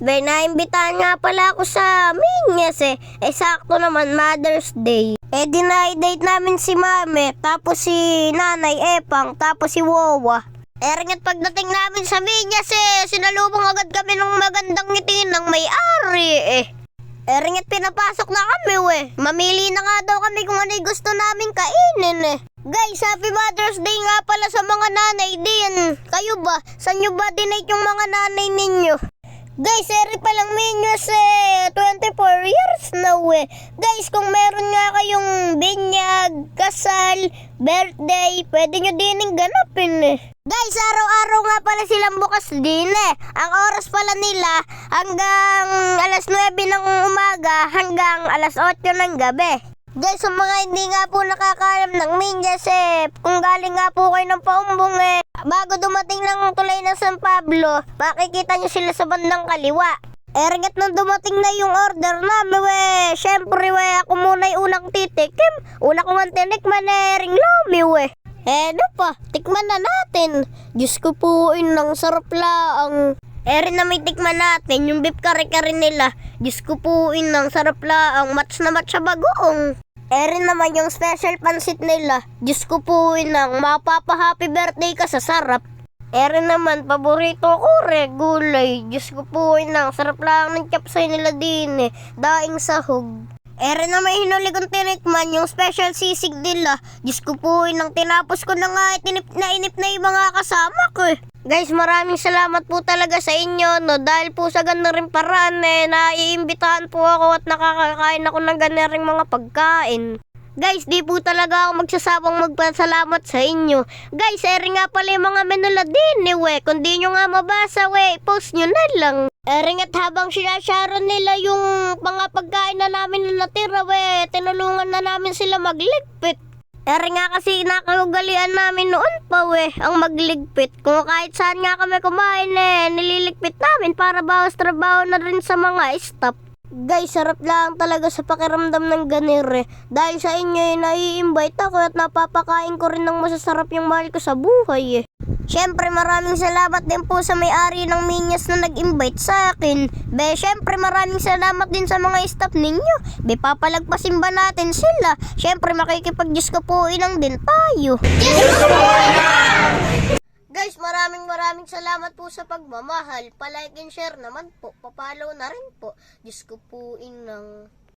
be, naimbitahan nga pala ako sa Minyas eh. Eh, sakto naman, Mother's Day. Eh, dinay-date namin si Mame, tapos si Nanay Epang, tapos si Wawa. Eh, ringat pagdating namin sa Minyas eh, sinalubong agad kami ng magandang ngiti ng may-ari eh. Eh, ringat pinapasok na kami we. Mamili na nga daw kami kung ano yung gusto namin kainin eh. Guys, happy Mother's Day nga pala sa mga nanay din. Kayo ba? Saan nyo ba dinate yung mga nanay ninyo? Guys, eri pa lang minyos eh. 24 years na we. Guys, kung meron nga kayong binyag, kasal, birthday, pwede nyo din ganapin eh. Guys, araw-araw nga pala silang bukas din eh. Ang oras pala nila hanggang alas 9 ng umaga hanggang alas 8 ng gabi. Guys, sa mga hindi nga po nakakalam ng Minyas eh, kung galing nga po kayo ng paumbong eh, bago dumating ng tulay ng San Pablo, makikita nyo sila sa bandang kaliwa. Ringat nang dumating na yung order namin, we. Siyempre, we, ako muna yung unang titikim. Una ko nga tinikman eh, lomi, we. Eh, ano pa? Tikman na natin. Diyos ko po, inang sarap laang. Eh, rin na may tikman natin, yung beef kare-kare nila. Diyos ko po, inang sarap laang. Match na match sa bagoong. Eh, rin naman yung special pansit nila. Diyos ko po, inang mapapa-happy birthday ka sa sarap. Eh, rin naman, paborito ko re, gulay. Diyos ko po, inang sarap lang ng chapsay nila din eh. Daing sahog. Ere na may hinuli kong tinikman yung special sisig nila. Diyos ko po, nang tinapos ko na nga, eh, tinip na inip na yung mga kasama ko eh. Guys, maraming salamat po talaga sa inyo, no? Dahil po sa ganun rin paraan, eh, naiimbitahan po ako at nakakakain ako ng ganun ring mga pagkain. Guys, di po talaga ako magsasabang magpasalamat sa inyo. Guys, ere nga pala yung mga menula din eh, we. Kung di nyo nga mabasa, we, post nyo na lang. Ere nga't habang sinasharon nila yung mga pagkain na namin na natira, we, tinulungan na namin sila magligpit. Ere nga kasi nakakugalian namin noon pa, we, ang magligpit. Kung kahit saan nga kami kumain, eh, nililigpit namin para bawas trabaho na rin sa mga staff. Guys, sarap lang talaga sa pakiramdam ng ganire. Dahil sa inyo ay nai-invite ako at napapakain ko rin ng masasarap yung mahal ko sa buhay eh. Siyempre maraming salamat din po sa may-ari ng Minyas na nag-invite sa akin. Be, siyempre maraming salamat din sa mga staff ninyo. Be, papalagpasin ba natin sila? Siyempre makikipag-Diyos ko po inang din tayo. Guys, maraming maraming salamat po sa pagmamahal. Palike and share naman po. Papalo na rin po. Diyos ko po inang...